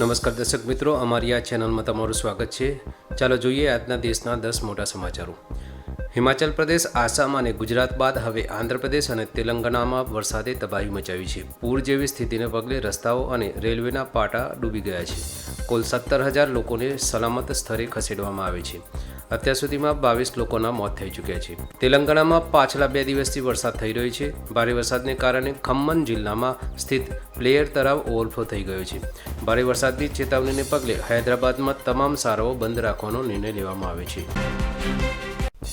નમસ્કાર દર્શક મિત્રો, અમારી આ ચેનલમાં તમારું સ્વાગત છે. ચાલો જોઈએ આજના દેશના દસ મોટા સમાચારો. હિમાચલ પ્રદેશ, આસામ અને ગુજરાત બાદ હવે આંધ્રપ્રદેશ અને તેલંગાણામાં વરસાદે તબાહી મચાવી છે. પૂર જેવી સ્થિતિને પગલે રસ્તાઓ અને રેલવેના પાટા ડૂબી ગયા છે. કુલ સત્તર હજાર લોકોને સલામત સ્થળે ખસેડવામાં આવે છે. અત્યાર સુધીમાં બાવીસ લોકોના મોત થઈ ચૂક્યા છે. તેલંગાણામાં પાછલા બે દિવસથી વરસાદ થઈ રહ્યો છે. ભારે વરસાદને કારણે ખમ્મન જિલ્લામાં સ્થિત પ્લેયર તળાવ ઓવરફ્લો થઈ ગયો છે. ભારે વરસાદની ચેતવણીને પગલે હૈદરાબાદમાં તમામ શાળાઓ બંધ રાખવાનો નિર્ણય લેવામાં આવ્યો છે.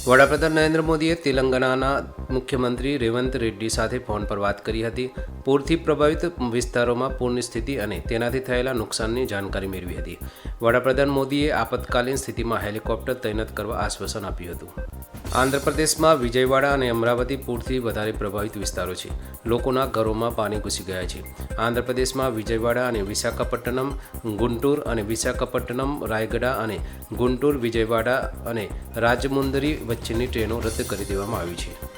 વડાપ્રધાન નરેન્દ્ર મોદીએ તેલંગાણાના મુખ્યમંત્રી રેવંત રેડ્ડી સાથે ફોન પર વાત કરી હતી. પૂરથી પ્રભાવિત વિસ્તારોમાં પૂરની સ્થિતિ અને તેનાથી થયેલા નુકસાનની જાણકારી મેળવી હતી. વડાપ્રધાન મોદીએ આપતકાલીન સ્થિતિમાં હેલિકોપ્ટર તૈનાત કરવા આશ્વાસન આપ્યું હતું. આંધ્રપ્રદેશમાં વિજયવાડા અને અમરાવતી પૂરથી વધારે પ્રભાવિત વિસ્તારો છે. લોકોના ઘરોમાં પાણી ઘૂસી ગયા છે. આંધ્રપ્રદેશમાં વિજયવાડા અને વિશાખાપટ્ટનમ, ગુંટૂર અને વિશાખાપટ્ટનમ રાયગડા અને ગુંટૂર, વિજયવાડા અને રાજમુંદરી વચ્ચેની ટ્રેનો રદ કરી દેવામાં આવી છે.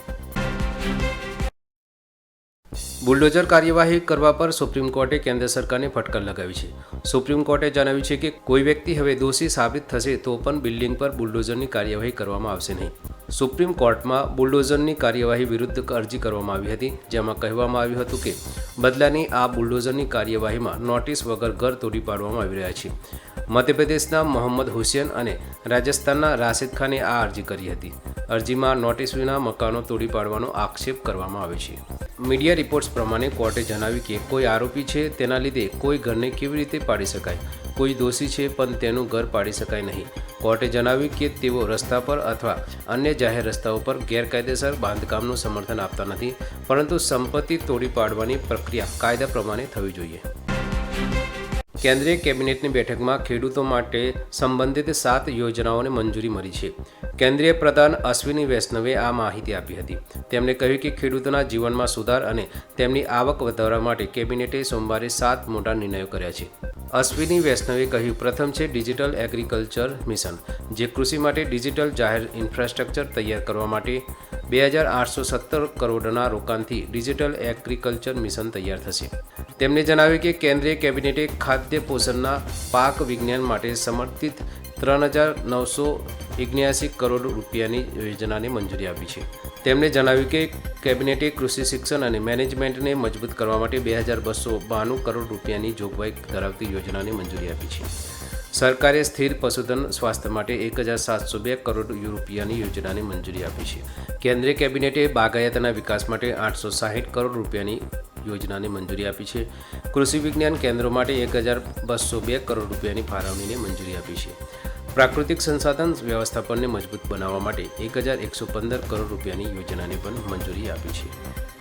બુલડોઝર કાર્યવાહી કરવા પર સુપ્રીમ કોર્ટે કેન્દ્ર સરકારને ફટકાર લગાવી છે. સુપ્રીમ કોર્ટે જણાવ્યું છે કે કોઈ વ્યક્તિ હવે દોષી સાબિત થશે તો પણ બિલ્ડિંગ પર બુલડોઝરની કાર્યવાહી કરવામાં આવશે નહીં. સુપ્રીમ કોર્ટમાં બુલડોઝરની કાર્યવાહી વિરુદ્ધ અરજી કરવામાં આવી હતી, જેમાં કહેવામાં આવ્યું હતું કે બદલાની આ બુલડોઝરની કાર્યવાહીમાં નોટિસ વગર ઘર તોડી પાડવામાં આવી રહ્યા છે. મધ્યપ્રદેશના મોહમ્મદ હુસેન અને રાજસ્થાનના રાશિદ ખાને આ અરજી કરી હતી. અરજીમાં નોટિસ વિના મકાનો તોડી પાડવાનો આક્ષેપ કરવામાં આવે છે. મીડિયા રિપોર્ટ્સ પ્રમાણે કોર્ટે જણાવ્યું કે કોઈ આરોપી છે તેના લીધે કોઈ ઘરને કેવી રીતે પાડી શકાય? કોઈ દોષી છે પણ તેનું ઘર પાડી શકાય નહીં. કોર્ટે જણાવ્યું કે તેઓ રસ્તા પર અથવા અન્ય જાહેર રસ્તાઓ પર ગેરકાયદેસર બાંધકામનું સમર્થન આપતા નથી, પરંતુ સંપત્તિ તોડી પાડવાની પ્રક્રિયા કાયદા પ્રમાણે થવી જોઈએ. કેન્દ્રીય કેબિનેટની બેઠકમાં ખેડૂતો માટે સંબંધિત સાત યોજનાઓને મંજૂરી મળી છે. કેન્દ્રીય પ્રધાન અશ્વિની વૈષ્ણવે આ માહિતી આપી હતી. તેમણે કહ્યું કે ખેડૂતોના જીવનમાં સુધાર અને તેમની આવક વધારવા માટે કેબિનેટે સોમવારે સાત મોટા નિર્ણયો કર્યા છે. અશ્વિની વૈષ્ણવે કહ્યું, પ્રથમ છે ડિજિટલ એગ્રીકલ્ચર મિશન, જે કૃષિ માટે ડિજિટલ જાહેર ઇન્ફ્રાસ્ટ્રક્ચર તૈયાર કરવા માટે બે હજાર આઠસો સત્તર કરોડના રોકાણથી ડિજિટલ એગ્રીકલ્ચર મિશન તૈયાર થશે. તેમણે જણાવ્યું કે કેન્દ્રીય કેબિનેટે ખાદ્ય પોષણના પાક વિજ્ઞાન માટે સમર્પિત ત્રણ હજાર નવસો ઓગણ્યાસી કરોડ રૂપિયાની યોજનાને મંજૂરી આપી છે. તેમણે જણાવ્યું કે કેબિનેટે કૃષિ શિક્ષણ અને મેનેજમેન્ટને મજબૂત કરવા માટે બે હજાર બસો બાણું કરોડ રૂપિયાની જોગવાઈ ધરાવતી યોજનાને મંજૂરી આપી છે. સરકારે સ્થિર પશુધન સ્વાસ્થ્ય માટે એક હજાર સાતસો બે કરોડ રૂપિયાની યોજનાને મંજૂરી આપી છે. કેન્દ્રીય કેબિનેટે બાગાયતના વિકાસ માટે આઠસો સાહીઠ કરોડ રૂપિયાની યોજનાને મંજૂરી આપી છે. કૃષિ વિજ્ઞાન કેન્દ્રો માટે એક હજાર બસો બે કરોડ રૂપિયાની ફાળવણીને મંજૂરી આપી છે. પ્રાકૃતિક સંસાધન વ્યવસ્થાપનને મજબૂત બનાવવા માટે એક હજાર એકસો પંદર કરોડ રૂપિયાની યોજનાને પણ મંજૂરી આપી છે.